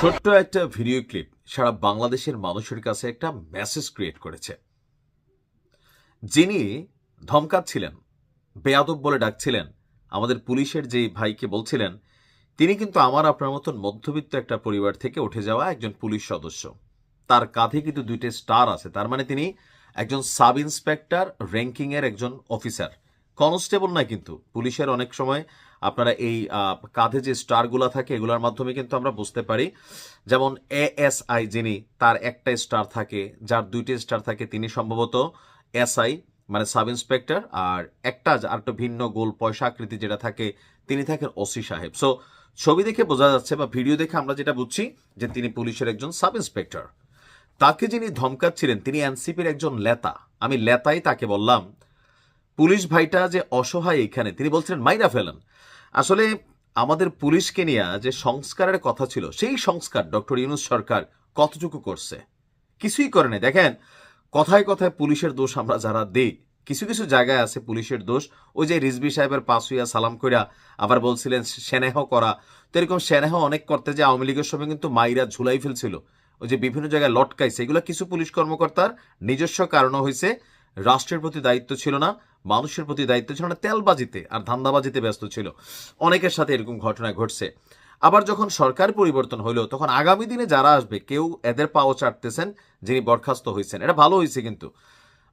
ছোট্ট একটা video clip সারা বাংলাদেশের মানুষের কাছে একটা মেসেজ ক্রিয়েট করেছে। যিনি ধমকাচ্ছিলেন, বেয়াদব বলে ডাকছিলেন, আমাদের পুলিশের যে ভাইকে বলছিলেন, তিনি কিন্তু আমার, আপনার মতন মধ্যবিত্ত একটা পরিবার থেকে উঠে যাওয়া একজন পুলিশ সদস্য। তার কাঁধে কিন্তু দুইটা স্টার আছে। তার মানে তিনি একজন সাব ইন্সপেক্টর র্যাঙ্কিং এর একজন অফিসার। কনস্টেবল নয় কিন্তু, পুলিশের অনেক সময় আপনারা এই কাঁধে যে স্টারগুলো থাকে, এগুলোর মাধ্যমে কিন্তু আমরা বুঝতে পারি। যেমন এ এস আই যিনি, তার একটা স্টার থাকে, যার দুইটি স্টার থাকে তিনি সম্ভবত এসআই মানে সাব ইন্সপেক্টর আর একটা আর একটা ভিন্ন গোল পয়সা আকৃতি যেটা থাকে, তিনি থাকেন ওসি সাহেব। সো ছবি দেখে বোঝা যাচ্ছে বা ভিডিও দেখে আমরা যেটা বুঝছি যে তিনি পুলিশের একজন সাব ইন্সপেক্টর তাকে যিনি ধমকাচ্ছিলেন, তিনি এনসিপির একজন লেতা আমি লেতাই তাকে বললাম, পুলিশ ভাইটা যে অসহায় এখানে, তিনি বলছিলেন, মাইরা ফেলেন। আসলে আমাদের পুলিশকে নিয়ে যে সংস্কারের কথা ছিল, সেই সংস্কার ডক্টর ইউনুস সরকার কতটুকু করছে? কিছুই করে নাই। দেখেন, কথায় কথায় পুলিশের দোষ আমরা যারা দেই, কিছু কিছু জায়গায় আছে পুলিশের দোষ। ওই যে রিজবি সাহেবের পাশ হইয়া সালাম কইরা আবার বলছিলেন, সেনেহ করা। তো এরকম সেনেহ অনেক করতে যে আওয়ামী লীগের সময় কিন্তু মাইরা ঝুলাই ফেলছিল। ওই যে বিভিন্ন জায়গায় লটকাইছে এগুলো কিছু পুলিশ কর্মকর্তার নিজস্ব কারণও হয়েছে। রাষ্ট্রের প্রতি দায়িত্ব ছিল না, মানুষের প্রতি দায়িত্ব ছিল না, তেলবাজিতে আর ধান্দাবাজিতে ব্যস্ত ছিল। অনেকের সাথে এরকম ঘটনা ঘটছে। আবার যখন সরকার পরিবর্তন হইল, তখন আগামী দিনে যারা আসবে, কেউ এদের পাও চাটতেছেন, যিনি বরখাস্ত হয়েছেন এটা ভালো হয়েছে কিন্তু।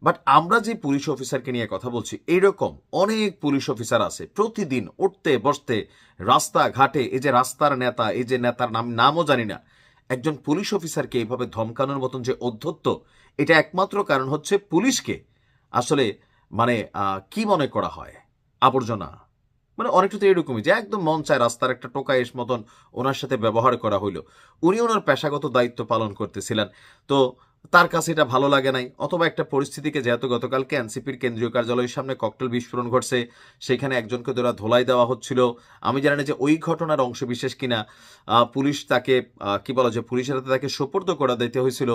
বাট আমরা যে পুলিশ অফিসারকে নিয়ে কথা বলছি এইরকম অনেক পুলিশ অফিসার আছে, প্রতিদিন উঠতে বসতে রাস্তা ঘাটে এই যে রাস্তার নেতা, এই যে নেতার নাম, নামও জানি না একজন পুলিশ অফিসারকে এভাবে ধমকানোর মতন যে অধ্যত্ত, এটা একমাত্র কারণ হচ্ছে পুলিশকে। আসলে মানে কি মনে করা হয়? আবর্জনা। মানে অনেকটা তো এরকমই যে একদম মন চায় রাস্তার একটা টোকা এস মতন ওনার সাথে ব্যবহার করা হইল। উনি ওনার পেশাগত দায়িত্ব পালন করতেছিলেন। তো তার কাছে এটা ভালো লাগে নাই। অথবা একটা পরিস্থিতিকে যেহেতু গতকালকে এনসিপির কেন্দ্রীয় কার্যালয়ের সামনে ককটেল বিস্ফোরণ ঘটছে, সেখানে একজনকে ধরা ধোলাই দেওয়া হচ্ছিল। আমি জানি না যে ওই ঘটনার অংশ বিশেষ কিনা। পুলিশ তাকে কি বলা যায়, পুলিশের হাতে তাকে সোপর্দ করা দিতে হয়েছিল।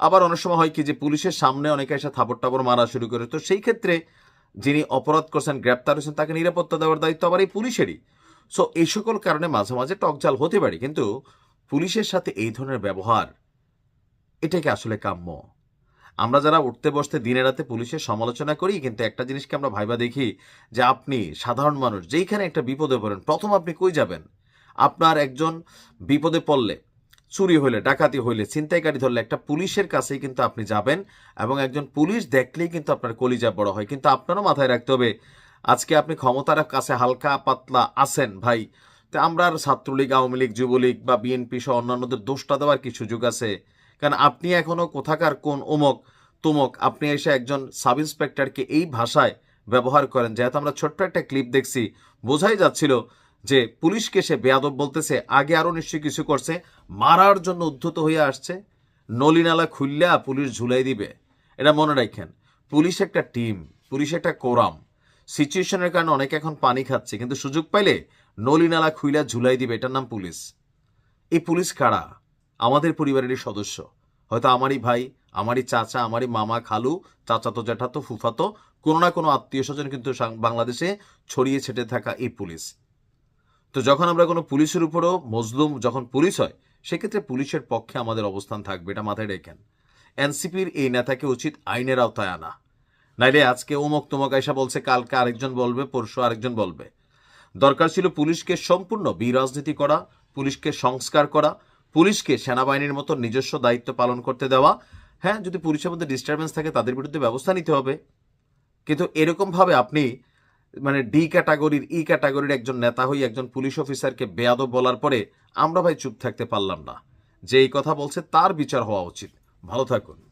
আবার অনেক সময় হয় কি যে পুলিশের সামনে অনেকে এসে থাপড় টাপড় মারা শুরু করে। তো সেই ক্ষেত্রে যিনি অপরাধ করছেন, গ্রেপ্তার হয়েছেন, তাকে নিরাপত্তা দেওয়ার দায়িত্ব আবার এই পুলিশেরই। সো এই সকল কারণে মাঝে মাঝে টকজাল হতে পারে। কিন্তু পুলিশের সাথে এই ধরনের ব্যবহার এটাকে আসলে কাম্য? আমরা যারা উঠতে বসতে দিনে রাতে পুলিশের সমালোচনা করি, কিন্তু একটা জিনিসকে আমরা ভাইবা দেখি যে আপনি সাধারণ মানুষ, যেইখানে একটা বিপদে পড়েন, প্রথম আপনি কই যাবেন? আপনার একজন বিপদে পড়লে, চুরি হইলে, ডাকাতি হইলে, ছিনতাইকারী ধরলে একটা পুলিশের কাছেই কিন্তু আপনি যাবেন এবং একজন পুলিশ দেখলেই কিন্তু আপনার কলিজা বড় হয়। কিন্তু আপনারও মাথায় রাখতে হবে, আজকে আপনি ক্ষমতার কাছে হালকা পাতলা আছেন ভাই, তো আমরা আর ছাত্রলীগ, আওয়ামী লীগ, যুবলীগ বা বিএনপি সহ অন্যান্যদের দোষটা দেওয়ার কি সুযোগ আছে? কারণ আপনি এখনও কোথাকার, কোন অমক তমক, আপনি এসে একজন সাব ইন্সপেক্টরকে এই ভাষায় ব্যবহার করেন। যেহেতু আমরা ছোট্ট একটা ক্লিপ দেখছি, বোঝাই যাচ্ছিল যে পুলিশকে সে বেয়াদব বলতেছে, আগে আরও নিশ্চয়ই কিছু করছে, মারার জন্য উদ্ধত হয়ে আসছে, নলিনালা খুললা পুলিশ ঝুলাই দিবে। এটা মনে রাখেন, পুলিশ একটা টিম, পুলিশ একটা কোরাম। সিচুয়েশনের কারণে অনেকে এখন পানি খাচ্ছে, কিন্তু সুযোগ পাইলে নলিনালা খুইলা ঝুলাই দিবে। এটার নাম পুলিশ। এই পুলিশ কারা? আমাদের পরিবারেরই সদস্য। হয়তো আমারই ভাই, আমারই চাচা, আমারই মামা খালু, চাচাতো, জ্যাঠাতো, ফুফাতো, কোনো না কোনো আত্মীয় স্বজন কিন্তু বাংলাদেশে ছড়িয়ে ছেটে থাকা এই পুলিশ। তো যখন আমরা কোনো পুলিশের উপরও মজলুম যখন পুলিশ হয়, সেক্ষেত্রে পুলিশের পক্ষে আমাদের অবস্থান থাকবে, এটা মাথায় রেখেন। এনসিপির এই নেতাকে উচিত আইনের আওতায় আনা। নাইলে আজকে অমুক তমক আইসা বলছে, কালকে আরেকজন বলবে, পরশু আরেকজন বলবে। দরকার ছিল পুলিশকে সম্পূর্ণ বিরাজনীতি করা, পুলিশকে সংস্কার করা পুলিশকে সেনাবাহিনীর মতো নিজস্ব দায়িত্ব পালন করতে দেওয়া। হ্যাঁ যদি পুলিশের মধ্যে ডিস্টারবেন্স থাকে, তাদের বিরুদ্ধে ব্যবস্থা নিতে হবে। কিন্তু এরকমভাবে আপনি মানে ডি ক্যাটাগরির ই ক্যাটাগরির একজন নেতা হয়ে একজন পুলিশ অফিসারকে বেয়াদব বলার পরে আমরা ভাই চুপ থাকতে পারলাম না। যে এই কথা বলছে তার বিচার হওয়া উচিত। ভালো থাকুন।